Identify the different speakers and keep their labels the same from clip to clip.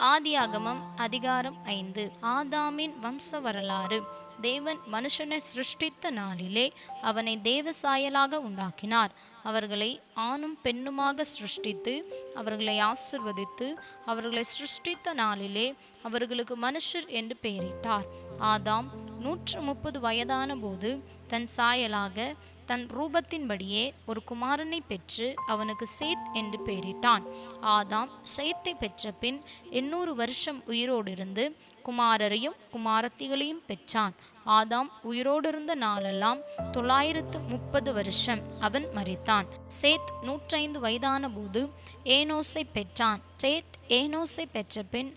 Speaker 1: ஆதியாகமம் அதிகாரம் ஐந்து. ஆதாமின் வம்ச வரலாறு தேவன் மனுஷனை சிருஷ்டித்த நாளிலே அவனை தேவ சாயலாக உண்டாக்கினார். அவர்களை ஆணும் பெண்ணுமாக சிருஷ்டித்து அவர்களை ஆசிர்வதித்து அவர்களை சிருஷ்டித்த நாளிலே அவர்களுக்கு மனுஷர் என்று பெயரிட்டார். ஆதாம் நூற்று முப்பது வயதான போது தன் சாயலாக தன் ரூபத்தின்படியே ஒரு குமாரனை பெற்று அவனுக்கு சேத் என்று பெயரிட்டான். ஆதாம் சேத்தை பெற்ற பின் எண்ணூறு வருஷம் உயிரோடு இருந்து குமாரரையும் குமாரத்திகளையும் பெற்றான். ஆதாம் உயிரோடு இருந்த நாளெல்லாம் தொள்ளாயிரத்து முப்பது வருஷம் அவன் மறித்தான். சேத் நூற்றைந்து வயதான போது ஏனோஸை பெற்றான். சேத் ஏனோஸை பெற்ற பின்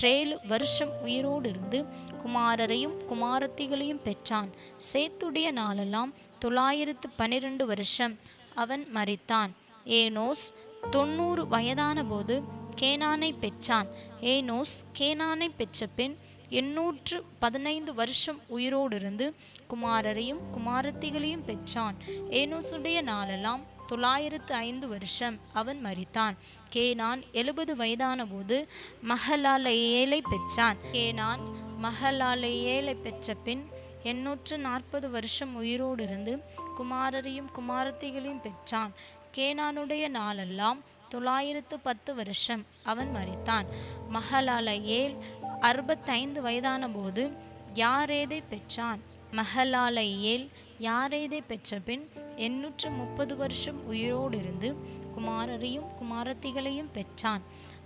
Speaker 1: ஏழு வருஷம் உயிரோடு இருந்து குமாரரையும் குமாரத்திகளையும் பெற்றான். சேத்துடைய நாளெல்லாம் தொள்ளாயிரத்து பன்னிரண்டு வருஷம் அவன் மறித்தான் ஏனோஸ் தொண்ணூறு வயதான போது கேனானை பெற்றான். ஏனோஸ் கேனானை பெற்ற பின் எண்ணூற்று பதினைந்து வருஷம் உயிரோடு இருந்து குமாரரையும் குமாரத்திகளையும் பெற்றான். ஏனோசுடைய நாளெல்லாம் தொள்ளாயிரத்து ஐந்து வருஷம் அவன் மறித்தான் கேனான் எழுபது வயதான போது மஹலாலையேலை பெற்றான். கேனான் மஹலாலையேலை பெற்ற பின் எண்ணூற்று நாற்பது வருஷம் உயிரோடு இருந்து குமாரரையும் குமாரத்திகளையும் பெற்றான். கேனானுடைய நாளெல்லாம் தொள்ளாயிரத்து பத்து வருஷம் அவன் மறித்தான் மஹலாலையேல் அறுபத்தைந்து வயதான போது யாரேதை பெற்றான்? மஹலாலையேல் யாரேதை பெற்ற பின் எண்ணூற்று முப்பது வருஷம் உயிரோடு இருந்து குமாரரையும் குமாரத்திகளையும் பெற்றான்.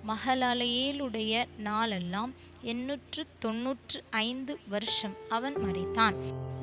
Speaker 1: மஹலாலையேலுடைய நாளெல்லாம் எண்ணூற்று தொன்னூற்று ஐந்து வருஷம் அவன் மறைத்தான்.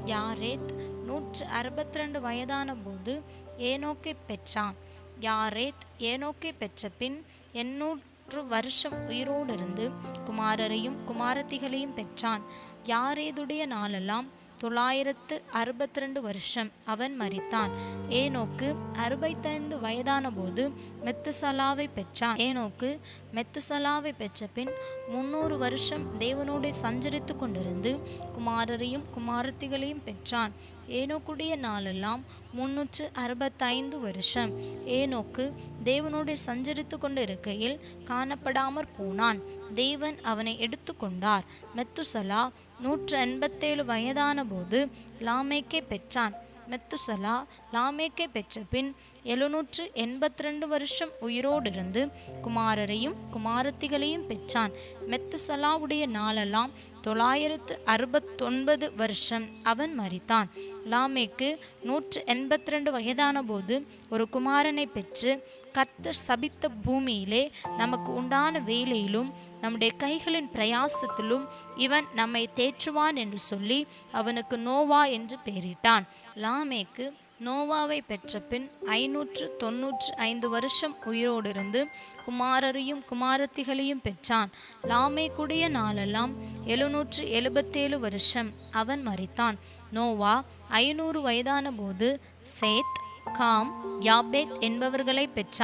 Speaker 1: யாரேத் நூற்று அறுபத்தி ரெண்டு வயதான போது ஏனோக்கை பெற்றான். யாரேத் ஏனோக்கை பெற்ற பின் எண்ணூற்று வருஷம் உயிரோடு இருந்து குமாரரையும் குமாரத்திகளையும் பெற்றான். யாரேதுடைய நாளெல்லாம் தொள்ளாயிரத்து அறுபத்தி ரெண்டு வருஷம் அவன் மறித்தான் ஏனோக்கு அறுபத்தைந்து வயதான போது மெத்துசலாவை பெற்றான். ஏனோக்கு மெத்துசலாவை பெற்ற பின் முன்னூறு வருஷம் தேவனோடு சஞ்சரித்து கொண்டிருந்து குமாரரையும் குமாரத்திகளையும் பெற்றான். ஏனோக்குடைய நாளெல்லாம் முன்னூற்று அறுபத்தைந்து வருஷம். ஏனோக்கு தேவனோடு சஞ்சரித்து கொண்டு இருக்கையில் காணப்படாமற் போனான். தேவன் அவனை எடுத்துக்கொண்டார் மெத்துசலா நூற்று எண்பத்தேழு வயதான போது லாமேக்கை பெற்றான். மெத்துசலா லாமேக்கை பெற்ற பின் எழுநூற்று எண்பத்தி ரெண்டு வருஷம் உயிரோடிருந்து குமாரரையும் குமாரத்திகளையும் பெற்றான். மெத்துசலாவுடைய நாளெல்லாம் தொள்ளாயிரத்து அறுபத்தொன்பது வருஷம் அவன் மறித்தான் லாமேக்கு நூற்று எண்பத்தி ரெண்டு வயதான போது ஒரு குமாரனை பெற்று கர்த்தர் சபித்த பூமியிலே நமக்கு உண்டான வேலையிலும் நம்முடைய கைகளின் பிரயாசத்திலும் இவன் நம்மை தேற்றுவான் என்று சொல்லி அவனுக்கு நோவா என்று பெயரிட்டான். லாமேக்கு நோவாவை பெற்ற பின் ஐநூற்று தொன்னூற்று ஐந்து வருஷம் உயிரோடிருந்து குமாரரையும் குமாரத்திகளையும் பெற்றான். லாமேக்குடைய நாளெல்லாம் எழுநூற்று எழுபத்தேழு வருஷம் அவன் மறித்தான் நோவா ஐநூறு வயதான போது சேத் காம் யாபேத் என்பவர்களை பெற்றான்.